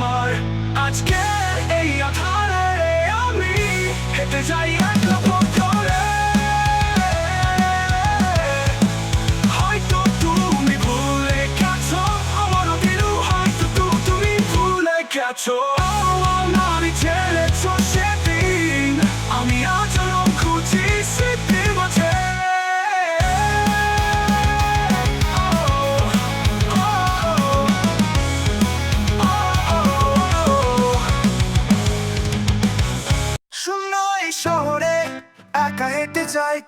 আমার। আজকে এই আধারে আমি হেঁটে যাই পথ ধরে হয়তো তুমি ভুলে গেছো, আমারও দিলু, হয়তো তুমি ভুলে গেছো।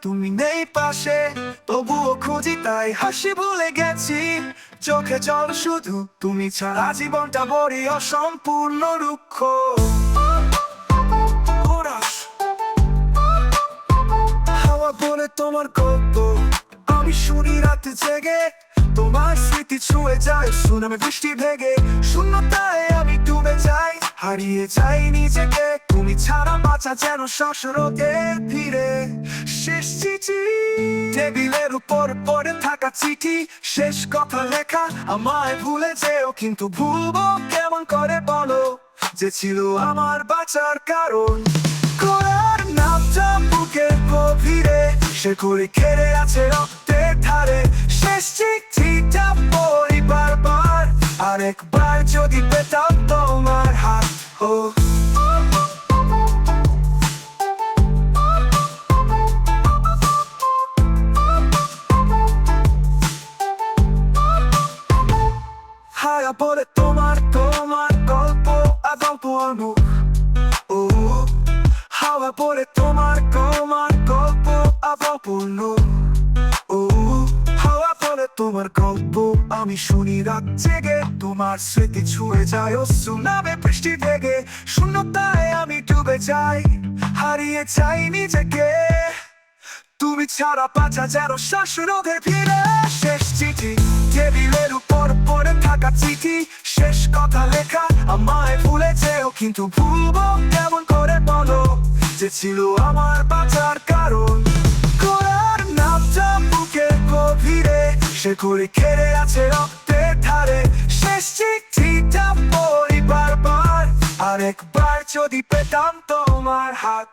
তুমি নেই পাশে, তবুও খুঁজি তাই হাসি ভুলে গেছি। চোখে জল শুধু তুমি ছাড়া জীবনটা বড়ি অসম্পূর্ণ রুক্ষ। হাওয়া বলে তোমার গল্প। আমি শুনি রাতে জেগে, তোমার স্মৃতি ছুঁয়ে যায়, সুনামে বৃষ্টি ভেগে। শূন্যতায় আমি ডুবে যাই, হারিয়ে যাই নিজেকে। তুমি ছাড়া বাঁচা যেন শ্বাসরোধে ফিরে। শেষ চিঠি। টেবিলের উপর পড়ে থাকা চিঠি। শেষ কথা লেখা আমায় ভুলে যেও, কিন্তু ভুলবো কেমন করে বলো যে ছিল আমার বাঁচার কারণ। করার নামটা বুকের গভীরে, সে ঘুরে খেলে আছে রক্তের ধারে। শেষ চিঠিটা পড়ি বারবার, আরেকবার যদি পেতাম তোমার হাত। ও হায়া তোমার তোমার গল্প আর গল্প অনু ও হাওয়া পড়ে তোমার তোমার গল্প আবার পূর্ণ ও হাওয়া পড়ে তোমার গল্প আমি শুনি রাত জেগে তোমার স্মৃতি ছুঁয়ে যায় ও সুনামে বৃষ্টি ভেগে শূন্যতায় আমি ডুবে যাই হারিয়ে যাই নিজেকে তুমি ছাড়া বাঁচা যেন শ্বাসরোধে ফিরে শেষ চিঠি। টেবিলের উপর পড়ে থাকা চিঠি। শেষ কথা লেখা আমায় ভুলে কিন্তু ভুলবো কেমন করে বলো যে ছিল আমার বাঁচার কারণ। করার নামটা বুকের গভীরে, সে ঘুরে খেলে আছে রক্তের ধারে। শেষ চিঠিটা পড়ি বারবার, আরেকবার যদি পেতাম তোমার হাত।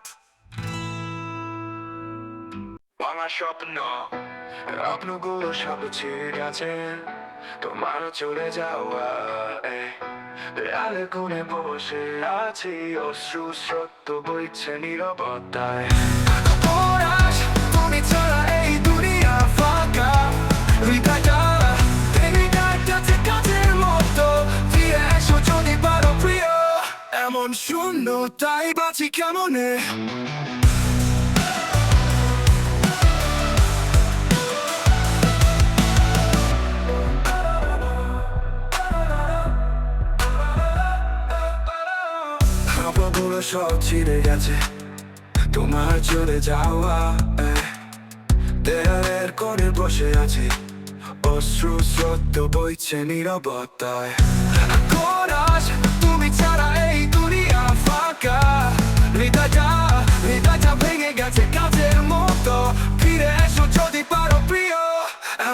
ভাঙা স্বপ্ন, স্বপ্নগুলো সব ছিঁড়ে গেছে। তোমার চলে যাওয়া দেয়ালে কোণে বসে আছি। অশ্রু সত্য বইছে নীরবতায়। তুমি ছাড়া এই দুনিয়া ফাঁকা। এমন শূন্য তাই বাঁচি কেমনে? সব ছিঁড়ে গেছে। তোমার চলে যাওয়া. দেয়ালের কোণে বসে আছে। অশ্রু সত্য বইছে নীরবতায়। কোরাস তুমি ছাড়া এই দুনিয়া ফাঁকা। হৃদয়টা হৃদয়টা ভেঙে গেছে কাজের মতো। ফিরে এসো যদি পারো প্রিয়।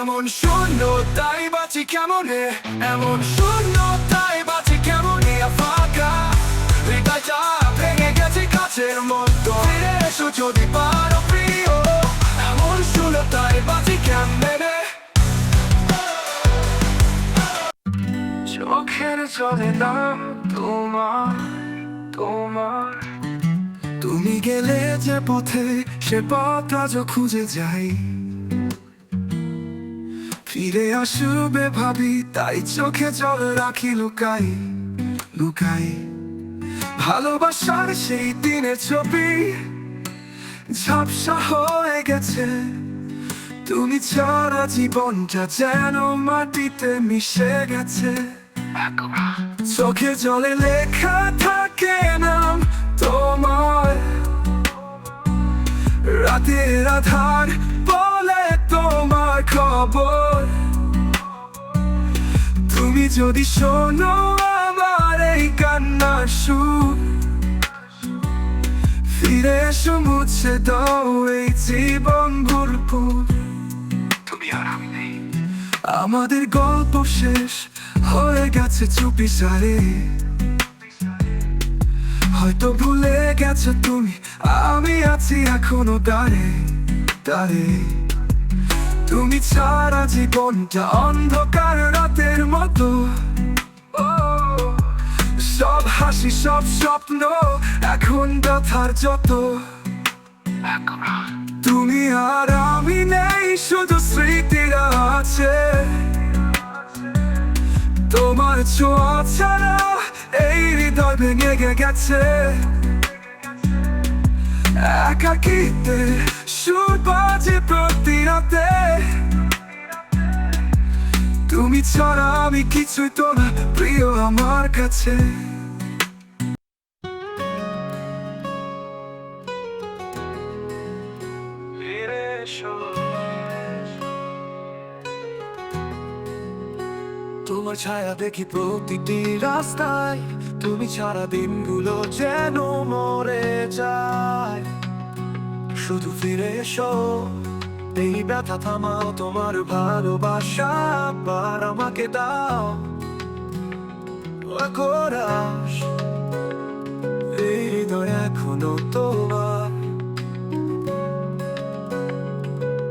এমন শূন্য, তাই বাঁচি কেমনে? এমন শূন্য যদি পারো প্রিয়, এমন তাই বাঁচি কেমনে চোখের চলে না, তোমার তোমার। তুমি গেলে যে পথে, সে পথ আজও খুঁজে যাই। ফিরে আসবে ভাবি, তাই চোখে জল রাখি, লুকাই লুকাই। ভালোবাসার সেই দিনের ছবি ঝাপসা হয়ে গেছে। তুমি ছাড়া জীবনটা যেন মাটিতে মিশে গেছে। চোখে জলে লেখা থাকে নাম তোমার রাতের আধার বলে তোমার খবর। তুমি যদি শোনো আমার এই কান্নার ফিরে এসো মুছে দাও এই জীবন তুমি আর আমি নেই। আমাদের গল্প শেষ হয়ে গেছে চুপি সারে। হয়তো ভুলে গেছো তুমি আমি আছি এখনও দাঁড়ে দাঁড়ে তুমি ছাড়া জীবনটা অন্ধকার রাতের মতো। সব হাসি, সব স্বপ্ন, এখন ব্যথার যত। তুমি আর আমি নেই, শুধু স্মৃতিরা আছে। তোমার ছোঁয়া ছাড়া এই হৃদয় ভেঙে গেছে। একাকিতে সুর বাজে প্রতি রাতে। তুমি ছাড়া আমি কিছুই তো না, প্রিয় আমার কাছে। তোমার ছায়া দেখি প্রতিটি রাস্তায়, তুমি ছাড়া দিনগুলো যেন মরে যায়। শুধু ফিরে এসো। এই ব্যথা থামাও তোমার ভালোবাসা আবার আমাকে দাও আকরাস এই হৃদয় এখনও তোমার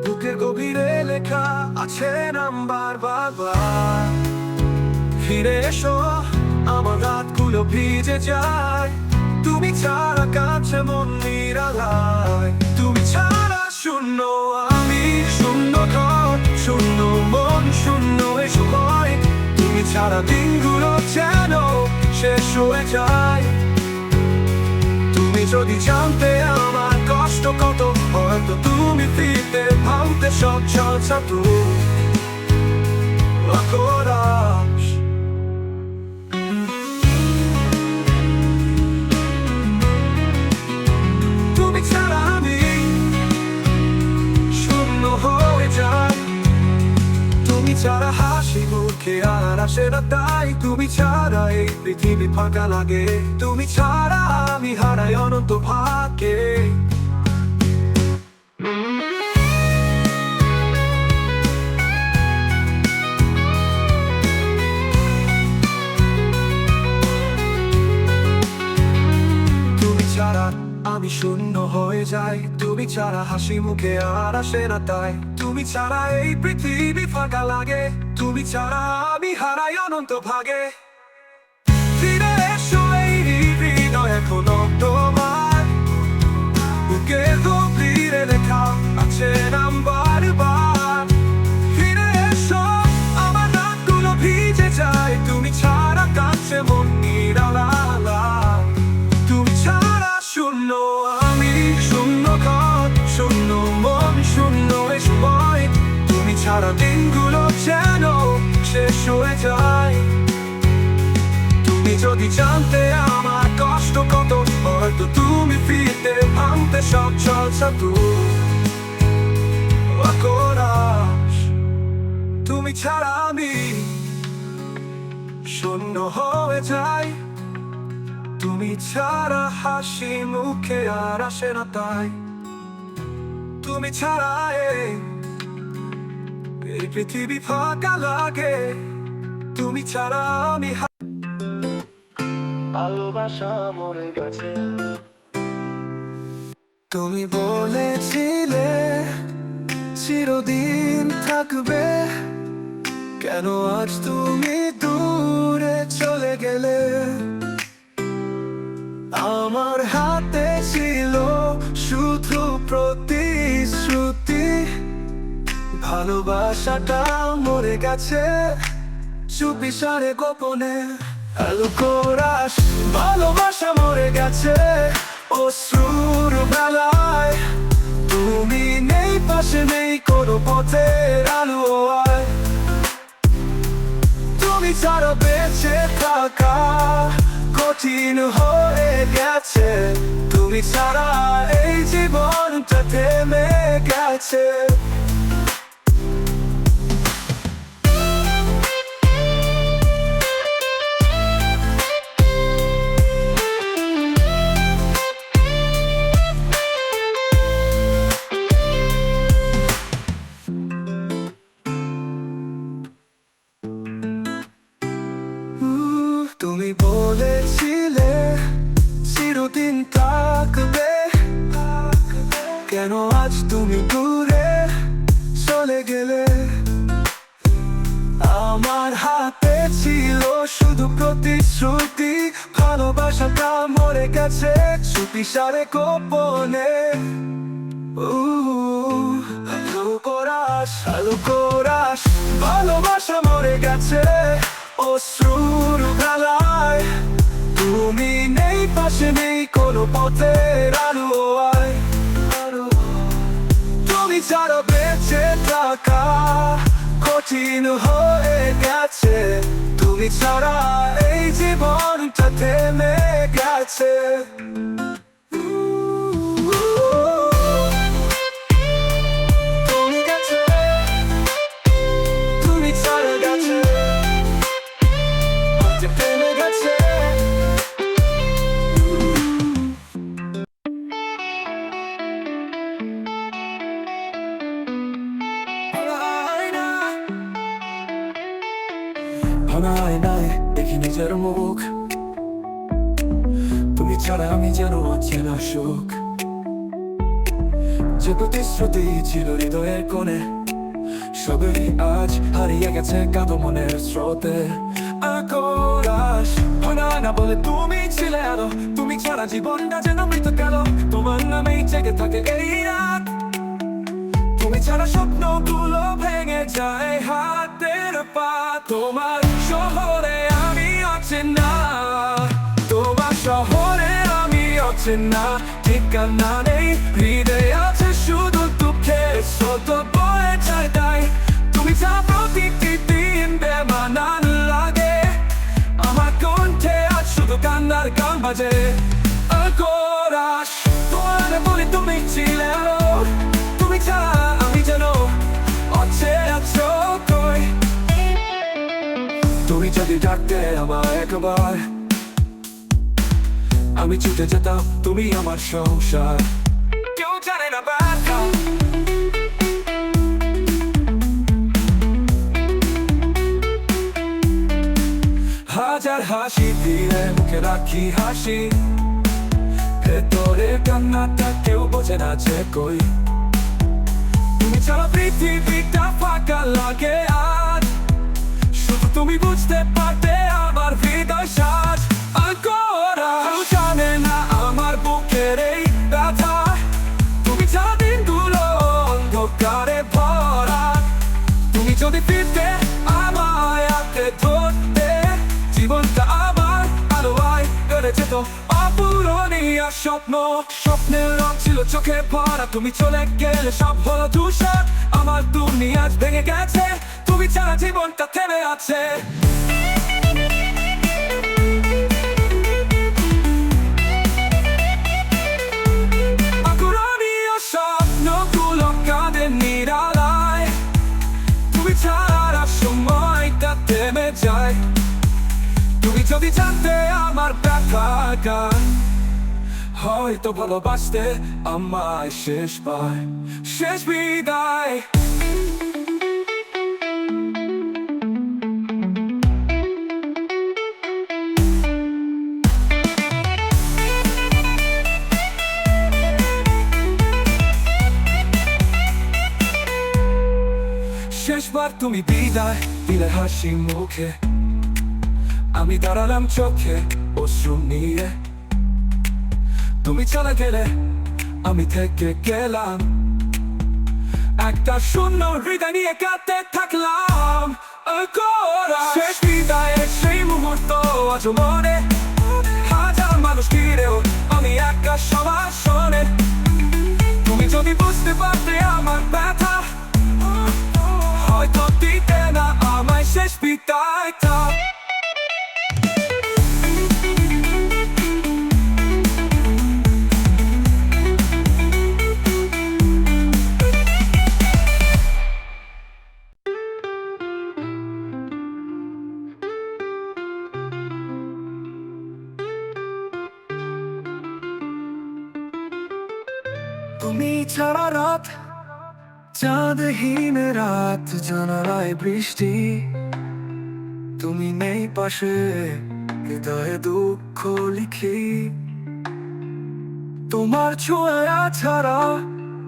বুকের গভীরে লেখা আছে নাম্বার বারবার ফিরে এসো আমার রাতগুলো ভিজে যায় তুমি ছাড়া কাছে মন নিরালায় তুমি ছাড়া শূন্য ছাড়া দিনগুলো যেন শেষ হয়ে যায়। তুমি যদি জানতে আমার কষ্ট কত, হয়তো তুমি ফিরতে ভাবতে সব আকরাস তুমি ছাড়া আমি শূন্য হয়ে যাই। তুমি ছাড়া হাসি মুখে আর আসে না তাই তুমি ছাড়া এই পৃথিবী ফাঁকা লাগে। তুমি ছাড়া আমি হারাই অনন্ত ছাড়া আমি শূন্য হয়ে যাই। তুমি ছাড়া হাসি মুখে আর আসে না তাই। তুমি ছাড়া এই পৃথিবী ফাঁকা লাগে। তুমি ছাড়া আমি হারাই অনন্ত ভাগে। ফিরে এসো এই হৃদয় এখনও তোমার বুকে তো ফিরে দেখা আছে নাম্বার হয়তো তুমি ফিরতে ভাঙতে সব চলছা তুমি ছাড়া আমি শূন্য হয়ে যাই। তুমি ছাড়া হাসি মুখে আর আসে না তাই। তুমি ছাড়া এই পৃথিবী ফাঁকা লাগে। তুমি ছাড়া আমি তুমি বলেছিলে চিরদিন থাকবে। কেন আজ তুমি দূরে চলে গেলে? আমার হাতে ছিল শুধু প্রতিশ্রুতি। ভালোবাসাটা মরে গেছে সারে গোপনে। আলু কোরাস, ভালোবাসা মরে গেছে। অশ্রুর বেলায়, তুমি নেই, পাশে নেই, কোনো পথের আলো তুমি ছাড়া বেঁচে থাকা কঠিন হয়ে গেছে। তুমি ছাড়া এই জীবনটা থেমে গেছে। তুমি বলেছিলে চিরদিন থাকবে। কেন আজ তুমি দূরে চলে গেলে? আমার হাতে ছিল শুধু প্রতিশ্রুতি, ভালোবাসাটা মরে গেছে চুপি সারে গোপনে। ভালোবাসা মরে গেছে। অশ্রুর বেলায় তুমি নেই, পাশে নেই, কোনো পথের আলো তুমি ছাড়া বেঁচে থাকা কঠিন হয়ে গেছে। তুমি ছাড়া এই জীবনটা থেমে গেছে। নিজের মুখ। তুমি ছাড়া আমি যেন অচেনা সুখ। যে প্রতিশ্রুতি ছিল হৃদয়ের কোণে, সবই আজ হারিয়ে গেছে কাঁদো মনের স্রোতে। ছিলে আলো। তুমি ছাড়া জীবনটা যেন মৃত তোমার নামেই জেগে থাকে এই তুমি ছাড়া স্বপ্নগুলো ভেঙে যায় হাতের পা। তোমার শহরে অচেনা তোমার শহরে আমি অচেনা ঠিকানা নেই, হৃদয়ে আছে শুধু দুঃখের স্রোত, বয়ে যায় তাই। তুমি যা প্রতিটি দিন বেমানান লাগে, আমার কণ্ঠে আজ শুধু কান্নার গান বাজে। আমার একবার। আমি ছুটে যেতাম, তুমি আমার সংসার। কেউ জানে না ব্যথা হাজার হাসি দিয়ে মুখে রাখি হাসি। ভেতরে কান্নাটা কেউ বোঝে না যে কই। তুমি ছাড়া পৃথিবীটা ফাঁকা লাগে শুধু তুমি বুঝতে পারতে আমার হৃদয় সাজ কেউ জানে না আমার বুকের এই ব্যথা। তুমি ছাড়া দিনগুলো অন্ধকারে ভরা। তুমি যদি ফিরতে আমায় আঁকড়ে ধরতে, জীবনটা আবার আলোয় গড়ে যেত অপূরণীয় স্বপ্ন। স্বপ্নের রং ছিল চোখে ভরা, তুমি চলে গেলে সব হলো তুষার আমার দুনিয়া ভেঙে গেছে ছাড়া জীবনটা থেমে আছে। যায়। তুমি যদি জানতে আমার ব্যথা গান হয়তো ভালোবাসতে আমায় শেষ পায়। শেষ বিদায়। শেষবার তুমি বিদায় দিলে হাসি মুখে। আমি দাঁড়ালাম চোখে অশ্রু নিয়ে। তুমি চলে গেলে আমি থেকে গেলাম। একটা শূন্য হৃদয় নিয়ে কাঁদতে থাকলাম। শেষ বিদায়ের সেই মুহূর্ত আজ মনে। হাজার মানুষ ঘিরেও আমি একা সবার শোনে তুমি যদি বুঝতে পারতে আমার ব্যথা জানালায় বৃষ্টি তুমি নেই পাশে, হৃদয়ে দুঃখ লিখি তোমার ছোঁয়া ছাড়া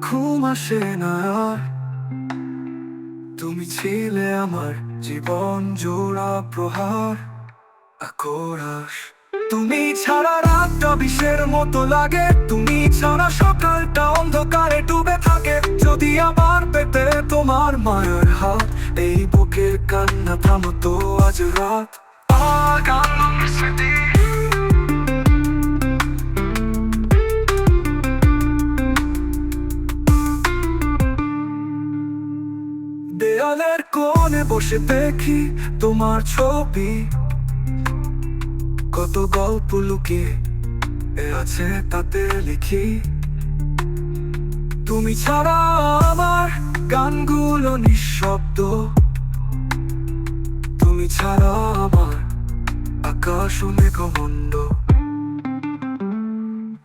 ঘুম আসে না। তুমি ছিলে আমার জীবন জোড়া প্রহার আকরাস তুমি ছাড়া রাতটা বিষের মতো লাগে। তুমি ছাড়া সকালটা অন্ধকারে ডুবে থাকে। যদি আবার পেতে তোমার মায়ের হাত, এই বুকের কান্না থামতো আজ রাত। দেয়ালের কোণে বসে দেখি তোমার ছবি। কত গল্প লুকিয়ে আছে তাতে লিখি। তুমি ছাড়া আমার গানগুলো নিঃশব্দ। তুমি ছাড়া আমার আকাশ ও মেঘমণ্ড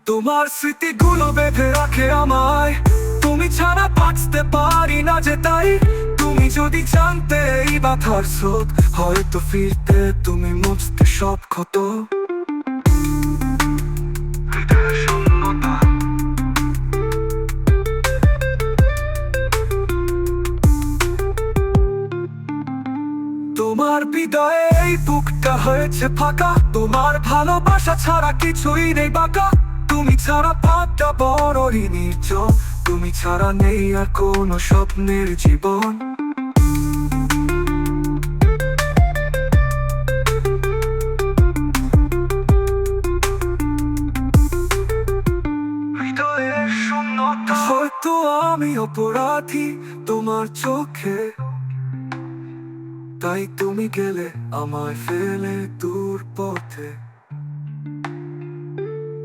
তোমার স্মৃতিগুলো বেঁধে রাখে আমায়। তুমি ছাড়া বাঁচতে পারি না যে তাই যদি জানতে এই বাধার স্রোত, হয়তো ফিরতে তুমি মুছতে সব ক্ষত। তোমার বিদায়ে এই বুকটা হয়েছে ফাঁকা। তোমার ভালোবাসা ছাড়া কিছুই নেই বাঁকা। তুমি ছাড়া পাতটা বড়ই নির্জন। তুমি ছাড়া নেই আর কোনো স্বপ্নের জীবন। চোখে। তাই তুমি গেলে আমায় ফেলে দূর পথে।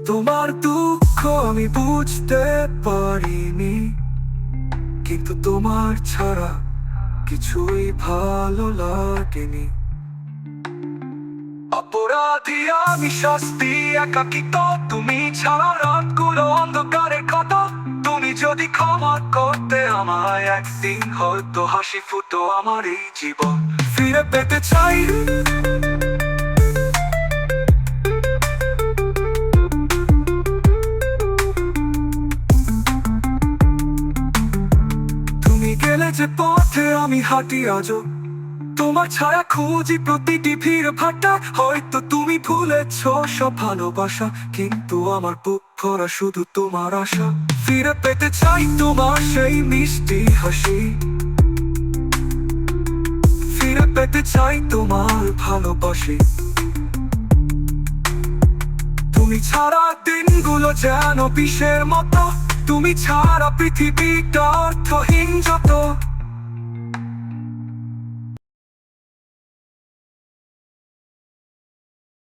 তোমার দুঃখ আমি বুঝতে পারিনি, কিন্তু তোমার ছাড়া কিছুই ভালো লাগেনি। অপরাধী আমি শাস্তি একাকিত তুমি ছাড়া রাতগুলো অন্ধকারের তুমি যদি ক্ষমা করতে আমায় একদিন হয়তো হাসি ফুটো আমার এই জীবন। ফিরে পেতে চাই। তুমি গেলে যে পথে আমি হাঁটি আজও তোমার ছায়া খুঁজি প্রতিটি ভিড় ভাটা হয়তো তুমি ভুলেছ সব ভালোবাসা, কিন্তু আমার বুক ভরা শুধু তোমার আশা। ফিরে পেতে চাই তোমার সেই মিষ্টি হাসি। ফিরে পেতে চাই তোমার ভালোবাসি। তুমি ছাড়া দিনগুলো যেন বিষের মতো। তুমি ছাড়া পৃথিবীটা অর্থহীন যত।